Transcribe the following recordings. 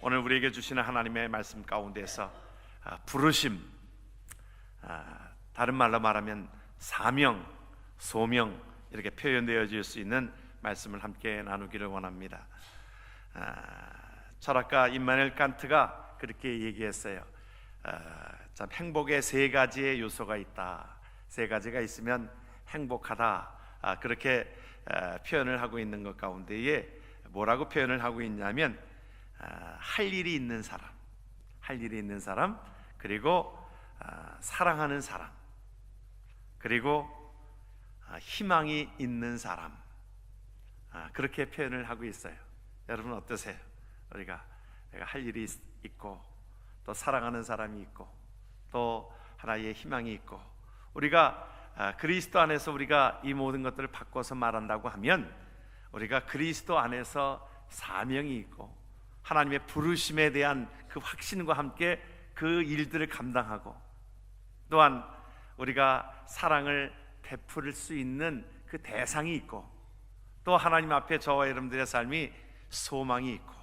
오늘 우리에게 주시는 하나님의 말씀 가운데서 아, 부르심, 아, 다른 말로 말하면 사명, 소명 이렇게 표현되어질 수 있는 말씀을 함께 나누기를 원합니다. 아, 철학가 임마누엘 칸트가 그렇게 얘기했어요. 아, 참 행복의 세 가지의 요소가 있다. 세 가지가 있으면 행복하다. 아, 그렇게 아, 표현을 하고 있는 것 가운데에 뭐라고 표현을 하고 있냐면 아, 할 일이 있는 사람, 할 일이 있는 사람, 그리고 아, 사랑하는 사람, 그리고 아, 희망이 있는 사람, 아, 그렇게 표현을 하고 있어요. 여러분 어떠세요? 우리가 내가 할 일이 있- 있고 또 사랑하는 사람이 있고 또 하나의 희망이 있고 우리가 아, 그리스도 안에서 우리가 이 모든 것들을 바꿔서 말한다고 하면 우리가 그리스도 안에서 사명이 있고 하나님의 부르심에 대한 그 확신과 함께 그 일들을 감당하고 또한 우리가 사랑을 베풀 수 있는 그 대상이 있고 또 하나님 앞에 저와 여러분들의 삶이 소망이 있고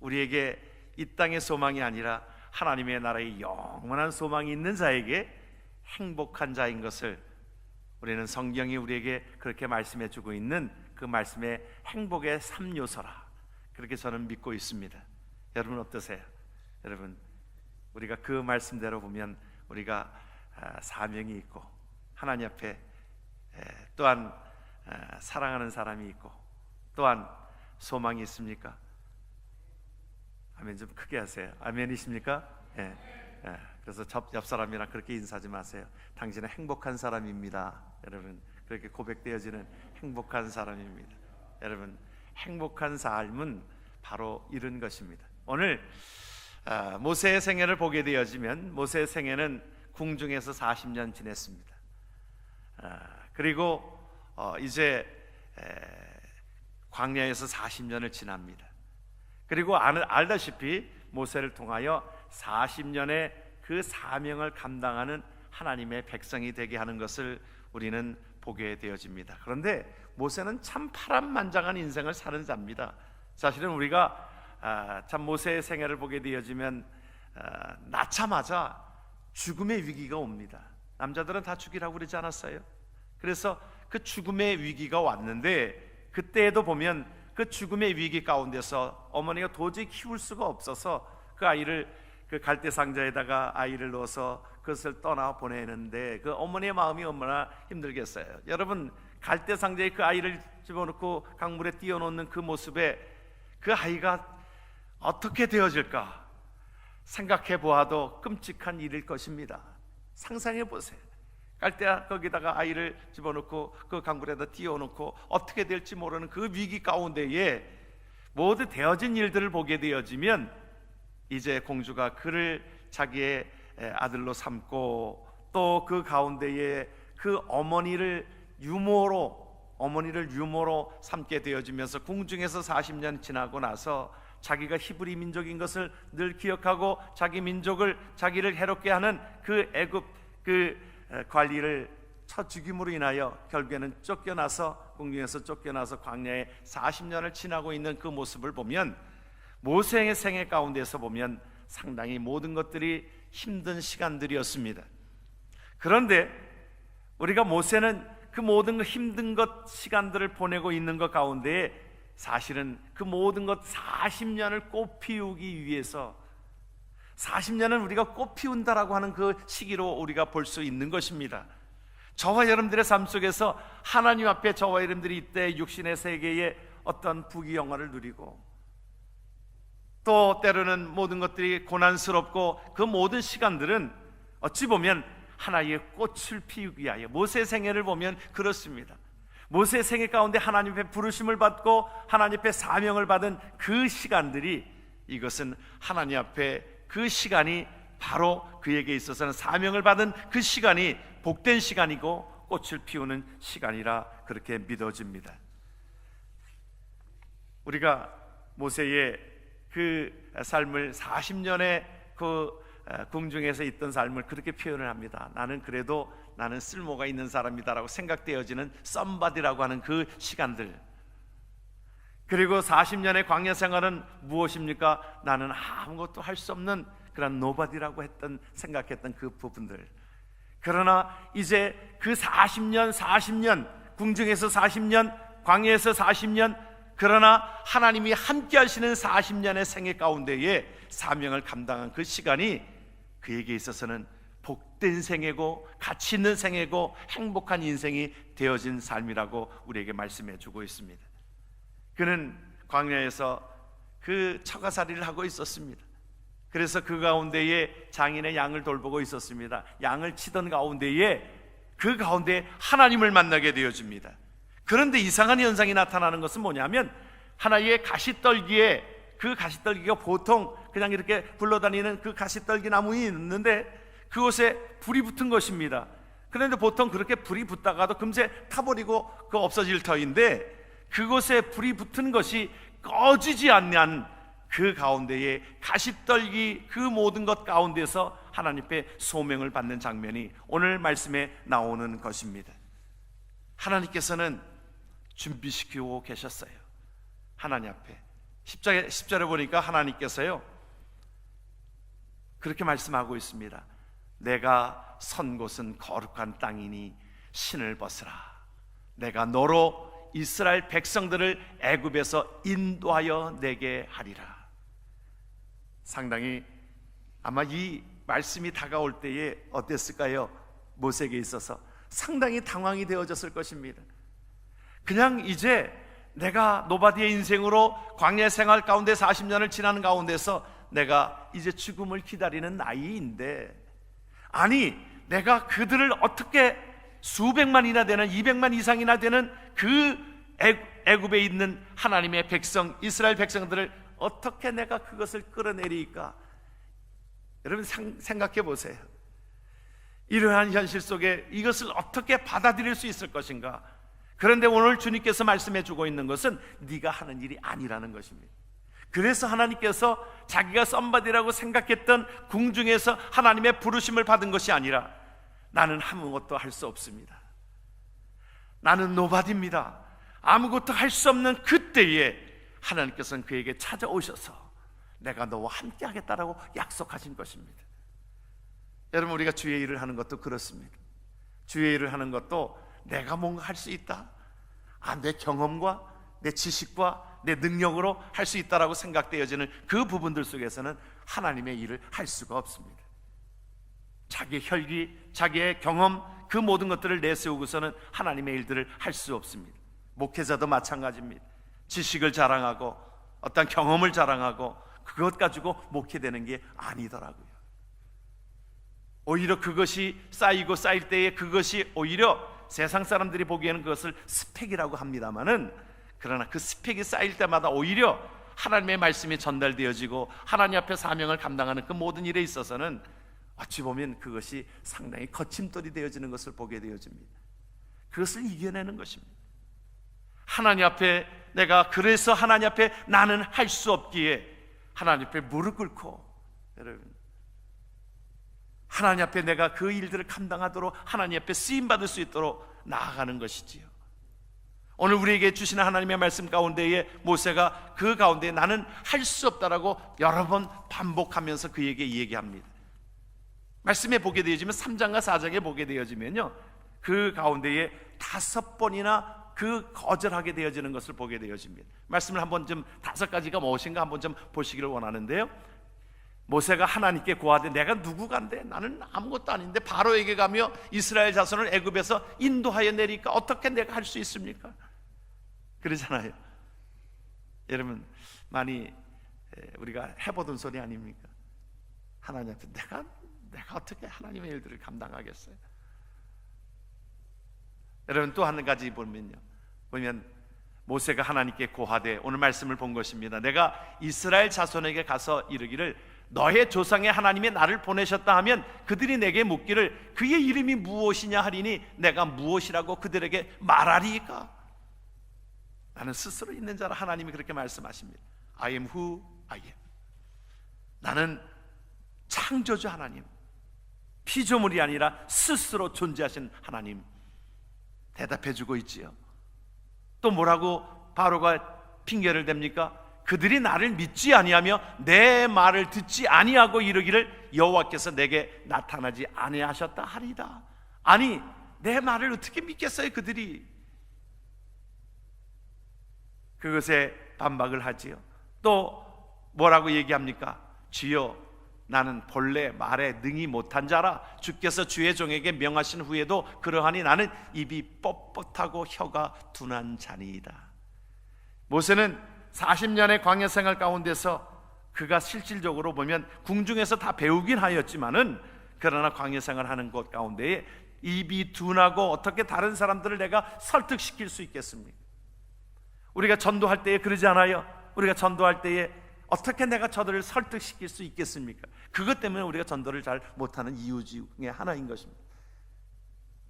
우리에게 이 땅의 소망이 아니라 하나님의 나라의 영원한 소망이 있는 자에게 행복한 자인 것을 우리는 성경이 우리에게 그렇게 말씀해 주고 있는 그 말씀의 행복의 3요소라 그렇게 저는 믿고 있습니다. 여러분 어떠세요? 여러분 우리가 그 말씀대로 보면 우리가 아, 사명이 있고 하나님 앞에 에, 또한 아, 사랑하는 사람이 있고 또한 소망이 있습니까? 아멘 좀 크게 하세요. 아멘이십니까? 예. 예. 그래서 옆, 옆 사람이랑 그렇게 인사하지 마세요. 당신은 행복한 사람입니다. 여러분 그렇게 고백되어지는 행복한 사람입니다. 여러분 행복한 삶은 바로 이런 것입니다. 오늘 아, 모세의 생애를 보게 되어지면 모세의 생애는 궁중에서 40년 지냈습니다. 아, 그리고 어, 이제 에, 광야에서 40년을 지납니다. 그리고 알- 알다시피 모세를 통하여 40년의 그 사명을 감당하는 하나님의 백성이 되게 하는 것을 우리는 보게 되어집니다. 그런데 모세는 참 파란만장한 인생을 사는 자입니다. 사실은 우리가 아, 참 모세의 생애를 보게 되어지면 아, 낳자마자 죽음의 위기가 옵니다. 남자들은 다 죽이라고 그러지 않았어요? 그래서 그 죽음의 위기가 왔는데 그때에도 보면 그 죽음의 위기 가운데서 어머니가 도저히 키울 수가 없어서 그 아이를 그 갈대 상자에다가 아이를 넣어서 그것을 떠나 보내는데 그 어머니의 마음이 얼마나 힘들겠어요. 여러분 갈대 상자에 그 아이를 집어넣고 강물에 띄워놓는 그 모습에 그 아이가 어떻게 되어질까 생각해 보아도 끔찍한 일일 것입니다. 상상해 보세요. 갈대야 거기다가 아이를 집어넣고 그 강물에다 띄워놓고 어떻게 될지 모르는 그 위기 가운데에 모두 되어진 일들을 보게 되어지면 이제 공주가 그를 자기의 에, 아들로 삼고 또 그 가운데에 그 어머니를 유모로 어머니를 유모로 삼게 되어지면서 궁중에서 40년 지나고 나서 자기가 히브리 민족인 것을 늘 기억하고 자기 민족을 자기를 해롭게 하는 그 애굽 그 에, 관리를 쳐 죽임으로 인하여 결국에는 쫓겨나서 궁중에서 쫓겨나서 광야에 40년을 지나고 있는 그 모습을 보면 모세의 생애 가운데서 보면 상당히 모든 것들이 힘든 시간들이었습니다. 그런데 우리가 모세는 그 모든 그 힘든 것 시간들을 보내고 있는 것 가운데 사실은 그 모든 것 40년을 꽃 피우기 위해서 40년은 우리가 꽃 피운다라고 하는 그 시기로 우리가 볼 수 있는 것입니다. 저와 여러분들의 삶 속에서 하나님 앞에 저와 여러분들이 이때 육신의 세계에 어떤 부귀 영화를 누리고 또 때로는 모든 것들이 고난스럽고 그 모든 시간들은 어찌 보면 하나의 꽃을 피우기 위하여 모세 생애를 보면 그렇습니다. 모세 생애 가운데 하나님 앞에 부르심을 받고 하나님 앞에 사명을 받은 그 시간들이 이것은 하나님 앞에 그 시간이 바로 그에게 있어서는 사명을 받은 그 시간이 복된 시간이고 꽃을 피우는 시간이라 그렇게 믿어집니다. 우리가 모세의 그 삶을 40년의 그 궁중에서 있던 삶을 그렇게 표현을 합니다. 나는 그래도 나는 쓸모가 있는 사람이다라고 생각되어지는 썸바디라고 하는 그 시간들 그리고 40년의 광야 생활은 무엇입니까? 나는 아무것도 할 수 없는 그런 노바디라고 했던 생각했던 그 부분들. 그러나 이제 그 40년, 40년 궁중에서 40년, 광야에서 40년 그러나 하나님이 함께 하시는 40년의 생애 가운데에 사명을 감당한 그 시간이 그에게 있어서는 복된 생애고 가치 있는 생애고 행복한 인생이 되어진 삶이라고 우리에게 말씀해 주고 있습니다. 그는 광야에서 그 처가살이를 하고 있었습니다. 그래서 그 가운데에 장인의 양을 돌보고 있었습니다. 양을 치던 가운데에 그 가운데 하나님을 만나게 되어집니다. 그런데 이상한 현상이 나타나는 것은 뭐냐면 하나의 가시떨기에 그 가시떨기가 보통 그냥 이렇게 굴러다니는 그 가시떨기 나무이 있는데 그곳에 불이 붙은 것입니다. 그런데 보통 그렇게 불이 붙다가도 금세 타버리고 그 없어질 터인데 그곳에 불이 붙은 것이 꺼지지 않는 그 가운데에 가시떨기 그 모든 것 가운데서 하나님께 소명을 받는 장면이 오늘 말씀에 나오는 것입니다. 하나님께서는 준비시키고 계셨어요. 하나님 앞에 10절에, 10절에 보니까 하나님께서요 그렇게 말씀하고 있습니다. 내가 선 곳은 거룩한 땅이니 신을 벗으라. 내가 너로 이스라엘 백성들을 애굽에서 인도하여 내게 하리라. 상당히 아마 이 말씀이 다가올 때에 어땠을까요? 모세에게 있어서 상당히 당황이 되어졌을 것입니다. 그냥 이제 내가 노바디의 인생으로 광야 생활 가운데 40년을 지나는 가운데서 내가 이제 죽음을 기다리는 나이인데 아니 내가 그들을 어떻게 수백만이나 되는 200만 이상이나 되는 그 애굽에 있는 하나님의 백성 이스라엘 백성들을 어떻게 내가 그것을 끌어내리까? 여러분 생각해 보세요. 이러한 현실 속에 이것을 어떻게 받아들일 수 있을 것인가? 그런데 오늘 주님께서 말씀해 주고 있는 것은 네가 하는 일이 아니라는 것입니다. 그래서 하나님께서 자기가 썸바디라고 생각했던 궁중에서 하나님의 부르심을 받은 것이 아니라 나는 아무것도 할 수 없습니다. 나는 노바디입니다. 아무것도 할 수 없는 그때에 하나님께서는 그에게 찾아오셔서 내가 너와 함께 하겠다라고 약속하신 것입니다. 여러분 우리가 주의 일을 하는 것도 그렇습니다. 주의 일을 하는 것도 내가 뭔가 할 수 있다. 아, 내 경험과 내 지식과 내 능력으로 할 수 있다라고 생각되어지는 그 부분들 속에서는 하나님의 일을 할 수가 없습니다. 자기의 혈기, 자기의 경험, 그 모든 것들을 내세우고서는 하나님의 일들을 할 수 없습니다. 목회자도 마찬가지입니다. 지식을 자랑하고 어떤 경험을 자랑하고 그것 가지고 목회되는 게 아니더라고요. 오히려 그것이 쌓이고 쌓일 때에 그것이 오히려 세상 사람들이 보기에는 그것을 스펙이라고 합니다만은 그러나 그 스펙이 쌓일 때마다 오히려 하나님의 말씀이 전달되어지고 하나님 앞에 사명을 감당하는 그 모든 일에 있어서는 어찌 보면 그것이 상당히 거침돌이 되어지는 것을 보게 되어집니다. 그것을 이겨내는 것입니다. 하나님 앞에 내가 그래서 하나님 앞에 나는 할 수 없기에 하나님 앞에 무릎 꿇고 여러분 하나님 앞에 내가 그 일들을 감당하도록 하나님 앞에 쓰임 받을 수 있도록 나아가는 것이지요. 오늘 우리에게 주시는 하나님의 말씀 가운데에 모세가 그 가운데 나는 할 수 없다라고 여러 번 반복하면서 그에게 얘기합니다. 말씀에 보게 되어지면 3장과 4장에 보게 되어지면요. 그 가운데에 다섯 번이나 그 거절하게 되어지는 것을 보게 되어집니다. 말씀을 한번 좀 다섯 가지가 무엇인가 한번 좀 보시기를 원하는데요. 모세가 하나님께 고하되 내가 누구간데 나는 아무것도 아닌데 바로에게 가며 이스라엘 자손을 애굽에서 인도하여 내리까 어떻게 내가 할 수 있습니까? 그러잖아요. 여러분 많이 우리가 해보던 소리 아닙니까? 하나님한테 내가 내가 어떻게 하나님의 일들을 감당하겠어요? 여러분 또 한 가지 보면요. 보면 모세가 하나님께 고하되 오늘 말씀을 본 것입니다. 내가 이스라엘 자손에게 가서 이르기를 너의 조상의 하나님이 나를 보내셨다 하면 그들이 내게 묻기를 그의 이름이 무엇이냐 하리니 내가 무엇이라고 그들에게 말하리까? 나는 스스로 있는 자라 하나님이 그렇게 말씀하십니다. I am who I am. 나는 창조주 하나님. 피조물이 아니라 스스로 존재하신 하나님 대답해 주고 있지요. 또 뭐라고 바로가 핑계를 댑니까? 그들이 나를 믿지 아니하며 내 말을 듣지 아니하고 이르기를 여호와께서 내게 나타나지 아니하셨다 하리다. 아니 내 말을 어떻게 믿겠어요 그들이? 그것에 반박을 하지요. 또 뭐라고 얘기합니까? 주여 나는 본래 말에 능히 못한 자라 주께서 주의 종에게 명하신 후에도 그러하니 나는 입이 뻣뻣하고 혀가 둔한 자니이다. 모세는 40년의 광야 생활 가운데서 그가 실질적으로 보면 궁중에서 다 배우긴 하였지만은 그러나 광야 생활하는 곳 가운데에 입이 둔하고 어떻게 다른 사람들을 내가 설득시킬 수 있겠습니까? 우리가 전도할 때에 그러지 않아요? 우리가 전도할 때에 어떻게 내가 저들을 설득시킬 수 있겠습니까? 그것 때문에 우리가 전도를 잘 못하는 이유 중에 하나인 것입니다.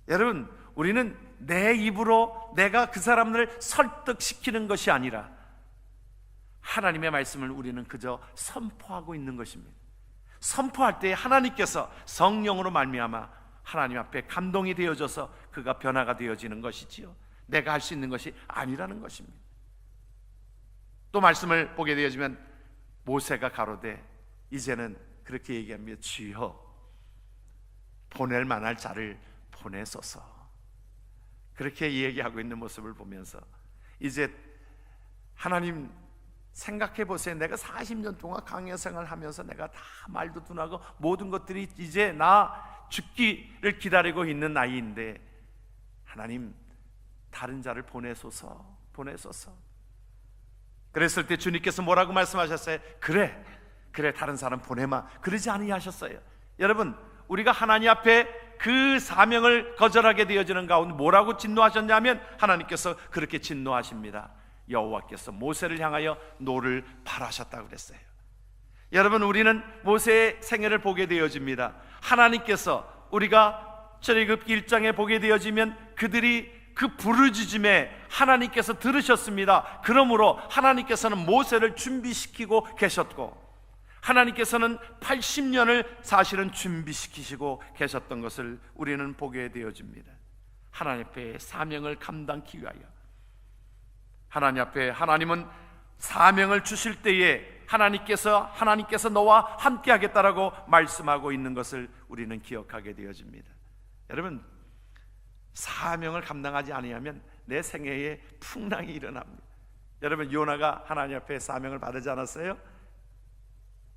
여러분, 우리는 내 입으로 내가 그 사람을 설득시키는 것이 아니라 하나님의 말씀을 우리는 그저 선포하고 있는 것입니다. 선포할 때 하나님께서 성령으로 말미암아 하나님 앞에 감동이 되어져서 그가 변화가 되어지는 것이지요. 내가 할 수 있는 것이 아니라는 것입니다. 또 말씀을 보게 되어지면 모세가 가로되 이제는 그렇게 얘기합니다. 주여 보낼 만할 자를 보내소서. 그렇게 얘기하고 있는 모습을 보면서 이제 하나님 생각해 보세요. 내가 40년 동안 강해 생활을 하면서 내가 다 말도 둔하고 모든 것들이 이제 나 죽기를 기다리고 있는 나이인데 하나님 다른 자를 보내소서 보내소서 그랬을 때 주님께서 뭐라고 말씀하셨어요? 그래 그래 다른 사람 보내마 그러지 아니하셨어요 여러분 우리가 하나님 앞에 그 사명을 거절하게 되어지는 가운데 뭐라고 진노하셨냐면 하나님께서 그렇게 진노하십니다 여호와께서 모세를 향하여 노를 발하셨다고 그랬어요 여러분 우리는 모세의 생애를 보게 되어집니다 하나님께서 우리가 출애굽 1장에 보게 되어지면 그들이 그 부르짖음에 하나님께서 들으셨습니다. 그러므로 하나님께서는 모세를 준비시키고 계셨고 하나님께서는 80년을 사실은 준비시키시고 계셨던 것을 우리는 보게 되어집니다. 하나님 앞에 사명을 감당하기 위하여 하나님 앞에 하나님은 사명을 주실 때에 하나님께서 하나님께서 너와 함께 하겠다라고 말씀하고 있는 것을 우리는 기억하게 되어집니다. 여러분 사명을 감당하지 아니하면 내 생애에 풍랑이 일어납니다. 여러분 요나가 하나님 앞에 사명을 받지 않았어요?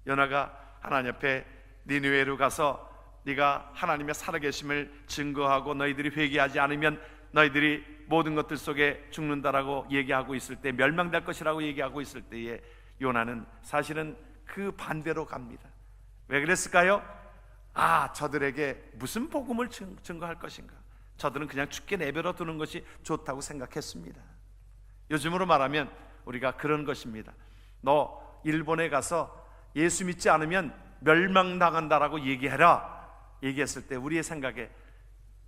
요나가 하나님 앞에 니느웨로 가서 네가 하나님의 살아계심을 증거하고 너희들이 회개하지 않으면 너희들이 모든 것들 속에 죽는다라고 얘기하고 있을 때 멸망될 것이라고 얘기하고 있을 때에 요나는 사실은 그 반대로 갑니다. 왜 그랬을까요? 아, 저들에게 무슨 복음을 증거할 것인가? 저들은 그냥 죽게 내버려 두는 것이 좋다고 생각했습니다. 요즘으로 말하면 우리가 그런 것입니다. 너 일본에 가서 예수 믿지 않으면 멸망당한다라고 얘기해라. 얘기했을 때 우리의 생각에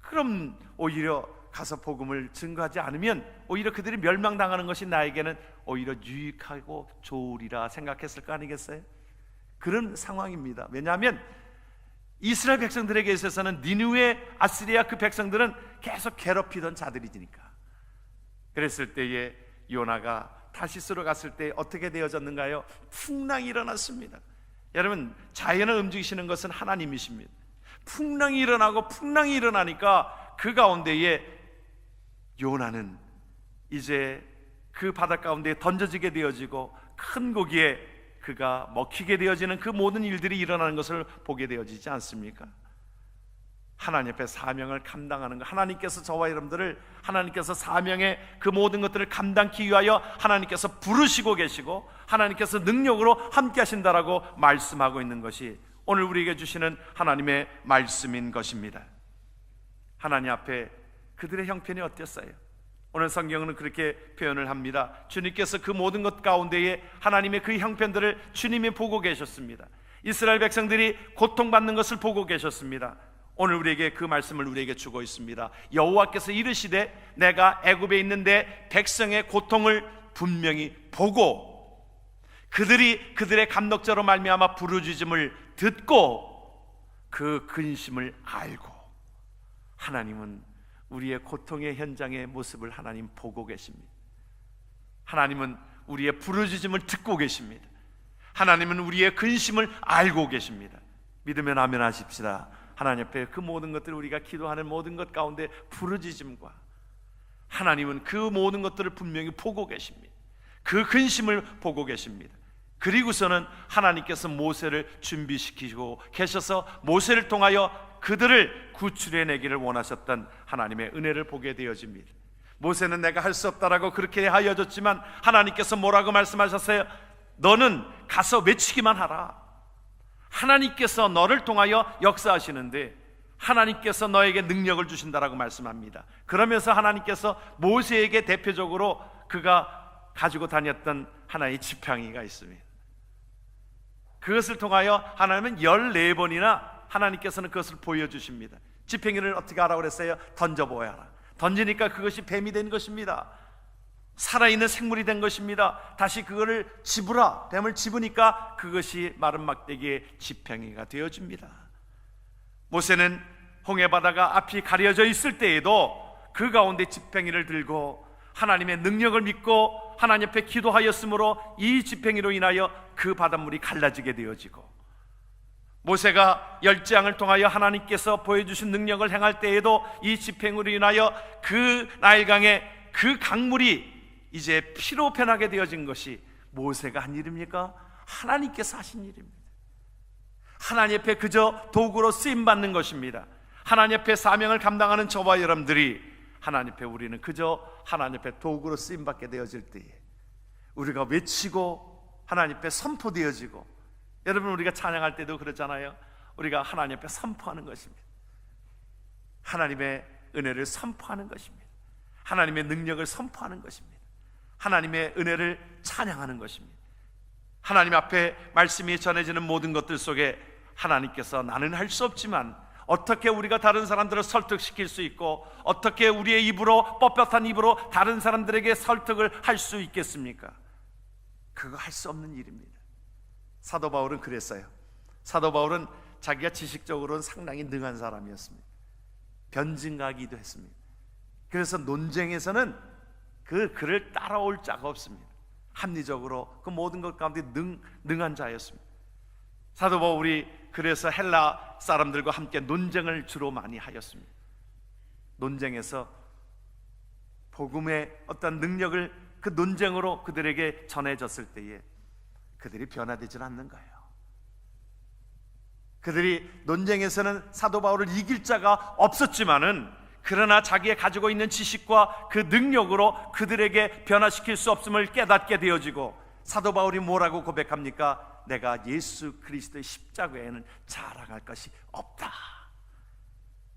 그럼 오히려 가서 복음을 증거하지 않으면 오히려 그들이 멸망당하는 것이 나에게는 오히려 유익하고 좋으리라 생각했을 거 아니겠어요? 그런 상황입니다. 왜냐하면 이스라엘 백성들에게 있어서는 니누의 아스리아 그 백성들은 계속 괴롭히던 자들이니까. 그랬을 때에 요나가 타시스로 갔을 때 어떻게 되어졌는가요? 풍랑이 일어났습니다. 여러분 자연을 움직이시는 것은 하나님이십니다. 풍랑이 일어나고 풍랑이 일어나니까 그 가운데에 요나는 이제 그 바닷 가운데 던져지게 되어지고 큰 고기에 그가 먹히게 되어지는 그 모든 일들이 일어나는 것을 보게 되어지지 않습니까? 하나님 앞에 사명을 감당하는 것 하나님께서 저와 여러분들을 하나님께서 사명의 그 모든 것들을 감당하기 위하여 하나님께서 부르시고 계시고 하나님께서 능력으로 함께 하신다라고 말씀하고 있는 것이 오늘 우리에게 주시는 하나님의 말씀인 것입니다. 하나님 앞에 그들의 형편이 어땠어요? 오늘 성경은 그렇게 표현을 합니다. 주님께서 그 모든 것 가운데에 하나님의 그 형편들을 주님이 보고 계셨습니다. 이스라엘 백성들이 고통받는 것을 보고 계셨습니다. 오늘 우리에게 그 말씀을 우리에게 주고 있습니다. 여호와께서 이르시되 내가 애굽에 있는데 백성의 고통을 분명히 보고 그들이 그들의 감독자로 말미암아 부르짖음을 듣고 그 근심을 알고 하나님은 우리의 고통의 현장의 모습을 하나님 보고 계십니다. 하나님은 우리의 부르짖음을 듣고 계십니다. 하나님은 우리의 근심을 알고 계십니다. 믿으면 아멘 하십시다. 하나님 앞에 그 모든 것들을 우리가 기도하는 모든 것 가운데 부르짖음과 하나님은 그 모든 것들을 분명히 보고 계십니다. 그 근심을 보고 계십니다. 그리고서는 하나님께서 모세를 준비시키고 계셔서 모세를 통하여 그들을 구출해 내기를 원하셨던 하나님의 은혜를 보게 되어집니다. 모세는 내가 할 수 없다라고 그렇게 하여졌지만 하나님께서 뭐라고 말씀하셨어요? 너는 가서 외치기만 하라. 하나님께서 너를 통하여 역사하시는데 하나님께서 너에게 능력을 주신다라고 말씀합니다. 그러면서 하나님께서 모세에게 대표적으로 그가 가지고 다녔던 하나의 지팡이가 있습니다. 그것을 통하여 하나님은 14번이나 하나님께서는 그것을 보여주십니다. 지팡이를 어떻게 하라고 그랬어요? 던져보아라. 던지니까 그것이 뱀이 된 것입니다. 살아있는 생물이 된 것입니다. 다시 그거를 집으라. 뱀을 집으니까 그것이 마른 막대기의 지팡이가 되어집니다. 모세는 홍해 바다가 앞이 가려져 있을 때에도 그 가운데 지팡이를 들고 하나님의 능력을 믿고 하나님 앞에 기도하였으므로 이 지팡이로 인하여 그 바닷물이 갈라지게 되어지고 모세가 열장을 통하여 하나님께서 보여주신 능력을 행할 때에도 이 지팽으로 인하여 그 나일강의 그 강물이 이제 피로 변하게 되어진 것이 모세가 한 일입니까? 하나님께서 하신 일입니다. 하나님 앞에 그저 도구로 쓰임 받는 것입니다. 하나님 앞에 사명을 감당하는 저와 여러분들이 하나님 앞에 우리는 그저 하나님 앞에 도구로 쓰임 받게 되어질 때에 우리가 외치고 하나님 앞에 선포되어지고 여러분 우리가 찬양할 때도 그렇잖아요. 우리가 하나님 앞에 선포하는 것입니다. 하나님의 은혜를 선포하는 것입니다. 하나님의 능력을 선포하는 것입니다. 하나님의 은혜를 찬양하는 것입니다. 하나님 앞에 말씀이 전해지는 모든 것들 속에 하나님께서 나는 할 수 없지만 어떻게 우리가 다른 사람들을 설득시킬 수 있고 어떻게 우리의 입으로 뻣뻣한 입으로 다른 사람들에게 설득을 할 수 있겠습니까? 그거 할 수 없는 일입니다. 사도 바울은 그랬어요. 사도 바울은 자기가 지식적으로는 상당히 능한 사람이었습니다. 변증가기도 했습니다. 그래서 논쟁에서는 그 그를 따라올 자가 없습니다. 합리적으로 그 모든 것 가운데 능, 능한 자였습니다. 사도 바울이 그래서 헬라 사람들과 함께 논쟁을 주로 많이 하였습니다. 논쟁에서 복음의 어떤 능력을 그 논쟁으로 그들에게 전해졌을 때에 그들이 변화되질 않는 거예요. 그들이 논쟁에서는 사도 바울을 이길 자가 없었지만은 그러나 자기의 가지고 있는 지식과 그 능력으로 그들에게 변화시킬 수 없음을 깨닫게 되어지고 사도 바울이 뭐라고 고백합니까? 내가 예수 그리스도의 십자가에는 자랑할 것이 없다.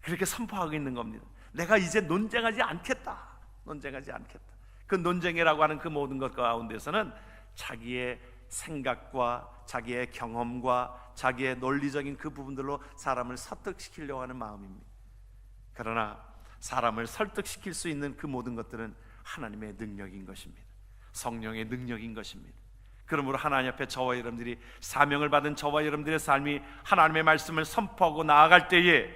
그렇게 선포하고 있는 겁니다. 내가 이제 논쟁하지 않겠다. 논쟁하지 않겠다. 그 논쟁이라고 하는 그 모든 것 가운데서는 자기의 생각과 자기의 경험과 자기의 논리적인 그 부분들로 사람을 설득시키려고 하는 마음입니다. 그러나 사람을 설득시킬 수 있는 그 모든 것들은 하나님의 능력인 것입니다. 성령의 능력인 것입니다. 그러므로 하나님 앞에 저와 여러분들이 사명을 받은 저와 여러분들의 삶이 하나님의 말씀을 선포하고 나아갈 때에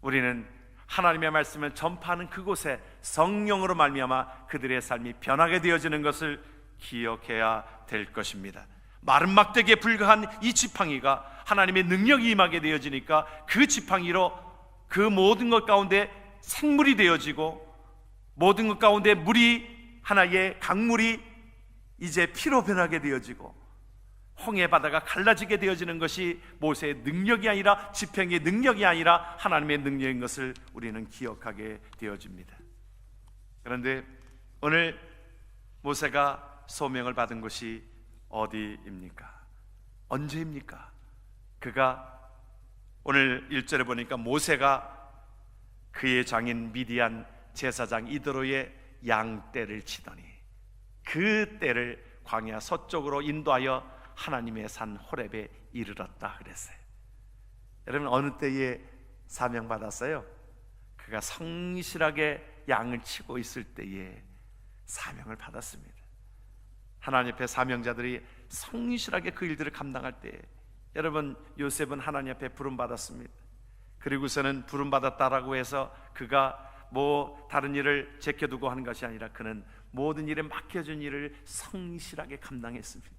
우리는 하나님의 말씀을 전파하는 그곳에 성령으로 말미암아 그들의 삶이 변하게 되어지는 것을 기억해야 될 것입니다. 마른 막대기에 불과한 이 지팡이가 하나님의 능력이 임하게 되어지니까 그 지팡이로 그 모든 것 가운데 생물이 되어지고 모든 것 가운데 물이 하나의 강물이 이제 피로 변하게 되어지고 홍해 바다가 갈라지게 되어지는 것이 모세의 능력이 아니라 지평의 능력이 아니라 하나님의 능력인 것을 우리는 기억하게 되어집니다. 그런데 오늘 모세가 소명을 받은 곳이 어디입니까? 언제입니까? 그가 오늘 1절에 보니까 모세가 그의 장인 미디안 제사장 이드로의 양떼를 치더니 그 떼를 광야 서쪽으로 인도하여 하나님의 산 호렙에 이르렀다 그랬어요. 여러분 어느 때에 사명 받았어요? 그가 성실하게 양을 치고 있을 때에 사명을 받았습니다. 하나님 앞에 사명자들이 성실하게 그 일들을 감당할 때 여러분 요셉은 하나님 앞에 부름 받았습니다. 그리고서는 부름 받았다라고 해서 그가 뭐 다른 일을 제껴두고 하는 것이 아니라 그는 모든 일에 맡겨준 일을 성실하게 감당했습니다.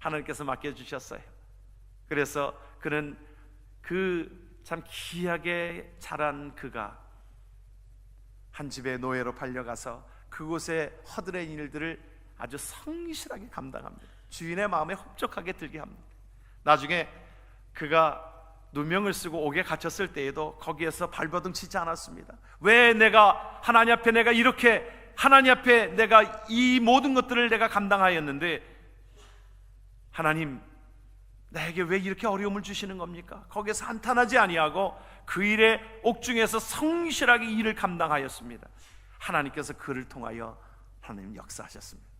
하나님께서 맡겨주셨어요. 그래서 그는 그참 귀하게 자란 그가 한 집의 노예로 팔려가서 그곳에 허드렛 일들을 아주 성실하게 감당합니다. 주인의 마음에 흡족하게 들게 합니다. 나중에 그가 누명을 쓰고 옥에 갇혔을 때에도 거기에서 발버둥 치지 않았습니다. 왜 내가 하나님 앞에 내가 이렇게 하나님 앞에 내가 이 모든 것들을 내가 감당하였는데 하나님 나에게 왜 이렇게 어려움을 주시는 겁니까? 거기에서 한탄하지 아니하고 그 일에 옥중에서 성실하게 일을 감당하였습니다. 하나님께서 그를 통하여 하나님 역사하셨습니다.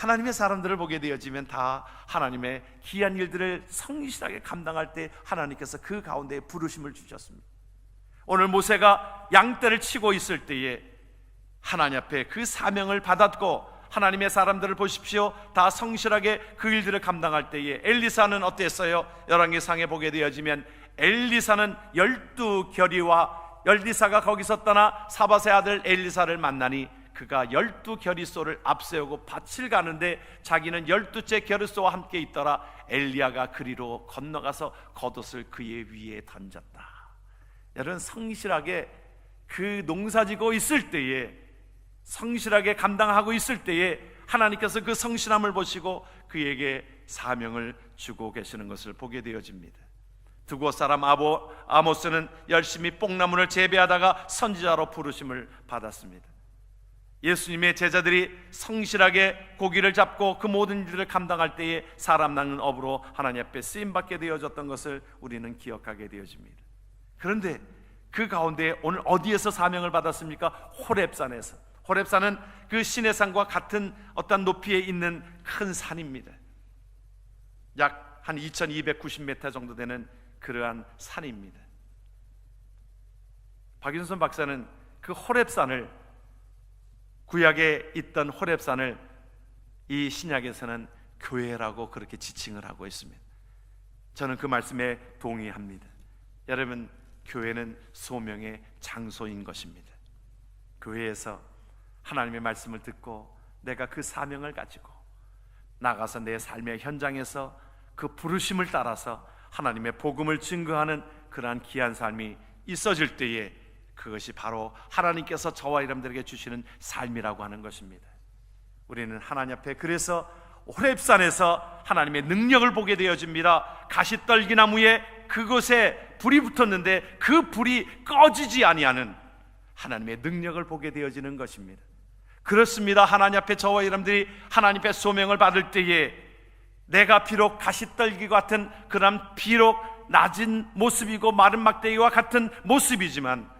하나님의 사람들을 보게 되어지면 다 하나님의 귀한 일들을 성실하게 감당할 때 하나님께서 그 가운데 부르심을 주셨습니다. 오늘 모세가 양떼를 치고 있을 때에 하나님 앞에 그 사명을 받았고 하나님의 사람들을 보십시오. 다 성실하게 그 일들을 감당할 때에 엘리사는 어땠어요? 열왕기상에 보게 되어지면 엘리사는 열두 결의와 엘리사가 거기서 떠나 사바세 아들 엘리사를 만나니 그가 열두 결의소를 앞세우고 밭을 가는데 자기는 열두째 결의소와 함께 있더라. 엘리야가 그리로 건너가서 겉옷을 그의 위에 던졌다. 여러분 성실하게 그 농사지고 있을 때에 성실하게 감당하고 있을 때에 하나님께서 그 성실함을 보시고 그에게 사명을 주고 계시는 것을 보게 되어집니다. 두고 사람 아보, 아모스는 열심히 뽕나무를 재배하다가 선지자로 부르심을 받았습니다 예수님의 제자들이 성실하게 고기를 잡고 그 모든 일들을 감당할 때에 사람 낳는 업으로 하나님 앞에 쓰임 받게 되어졌던 것을 우리는 기억하게 되어집니다. 그런데 그 가운데 오늘 어디에서 사명을 받았습니까? 호렙산에서. 호렙산은 그 신의 산과 같은 어떤 높이에 있는 큰 산입니다. 약 한 2290m 정도 되는 그러한 산입니다. 박윤선 박사는 그 호렙산을 구약에 있던 호렙산을 이 신약에서는 교회라고 그렇게 지칭을 하고 있습니다. 저는 그 말씀에 동의합니다. 여러분, 교회는 소명의 장소인 것입니다. 교회에서 하나님의 말씀을 듣고 내가 그 사명을 가지고 나가서 내 삶의 현장에서 그 부르심을 따라서 하나님의 복음을 증거하는 그러한 귀한 삶이 있어질 때에 그것이 바로 하나님께서 저와 여러분들에게 주시는 삶이라고 하는 것입니다. 우리는 하나님 앞에 그래서 호렙산에서 하나님의 능력을 보게 되어집니다. 가시떨기나무에 그곳에 불이 붙었는데 그 불이 꺼지지 아니하는 하나님의 능력을 보게 되어지는 것입니다. 그렇습니다. 하나님 앞에 저와 여러분들이 하나님 앞에 소명을 받을 때에 내가 비록 가시떨기 같은 그런 비록 낮은 모습이고 마른 막대기와 같은 모습이지만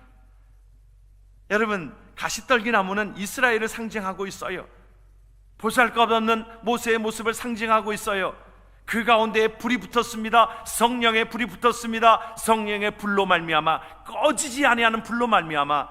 여러분 가시떨기 나무는 이스라엘을 상징하고 있어요. 보살것없는 모세의 모습을 상징하고 있어요. 그 가운데에 불이 붙었습니다. 성령의 불이 붙었습니다. 성령의 불로 말미암아 꺼지지 아니하는 불로 말미암아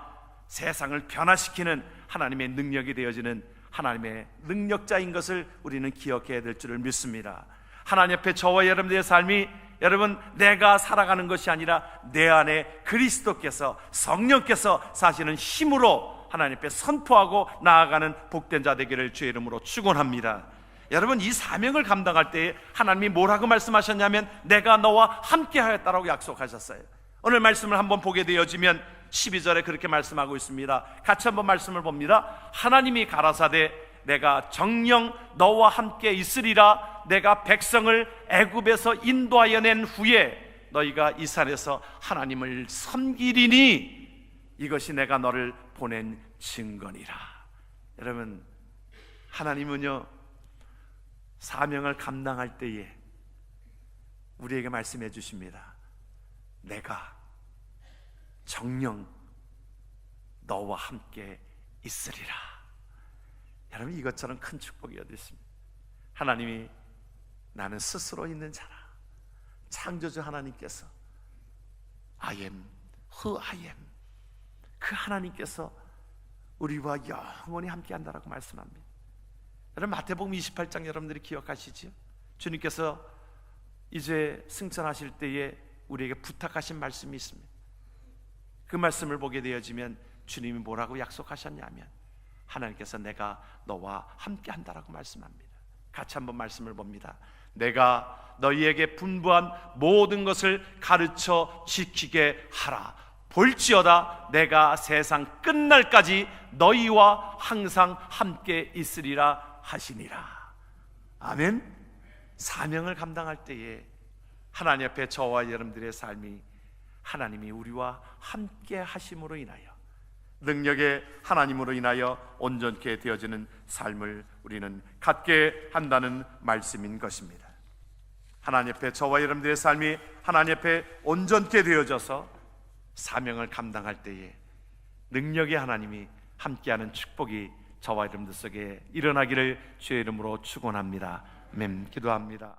세상을 변화시키는 하나님의 능력이 되어지는 하나님의 능력자인 것을 우리는 기억해야 될 줄을 믿습니다. 하나님 앞에 저와 여러분들의 삶이 여러분 내가 살아가는 것이 아니라 내 안에 그리스도께서 성령께서 사시는 힘으로 하나님 앞에 선포하고 나아가는 복된 자 되기를 주의 이름으로 축원합니다. 여러분 이 사명을 감당할 때 하나님이 뭐라고 말씀하셨냐면 내가 너와 함께 하였다라고 약속하셨어요. 오늘 말씀을 한번 보게 되어지면 12절에 그렇게 말씀하고 있습니다. 같이 한번 말씀을 봅니다. 하나님이 가라사대 내가 정령 너와 함께 있으리라 내가 백성을 애굽에서 인도하여 낸 후에 너희가 이 산에서 하나님을 섬기리니 이것이 내가 너를 보낸 증거니라. 여러분 하나님은요 사명을 감당할 때에 우리에게 말씀해 주십니다. 내가 정령 너와 함께 있으리라. 여러분 이것처럼 큰 축복이 어디 있습니까? 하나님이 나는 스스로 있는 자라. 창조주 하나님께서 I am who I am. 그 하나님께서 우리와 영원히 함께 한다라고 말씀합니다. 여러분 마태복음 28장 여러분들이 기억하시지요? 주님께서 이제 승천하실 때에 우리에게 부탁하신 말씀이 있습니다. 그 말씀을 보게 되어지면 주님이 뭐라고 약속하셨냐면 하나님께서 내가 너와 함께 한다라고 말씀합니다. 같이 한번 말씀을 봅니다. 내가 너희에게 분부한 모든 것을 가르쳐 지키게 하라. 볼지어다 내가 세상 끝날까지 너희와 항상 함께 있으리라 하시니라. 아멘. 사명을 감당할 때에 하나님 앞에 저와 여러분들의 삶이 하나님이 우리와 함께 하심으로 인하여 능력의 하나님으로 인하여 온전케 되어지는 삶을 우리는 갖게 한다는 말씀인 것입니다. 하나님 앞에 저와 여러분들의 삶이 하나님 앞에 온전케 되어져서 사명을 감당할 때에 능력의 하나님이 함께하는 축복이 저와 여러분들 속에 일어나기를 주의 이름으로 축원합니다. 아멘. 기도합니다.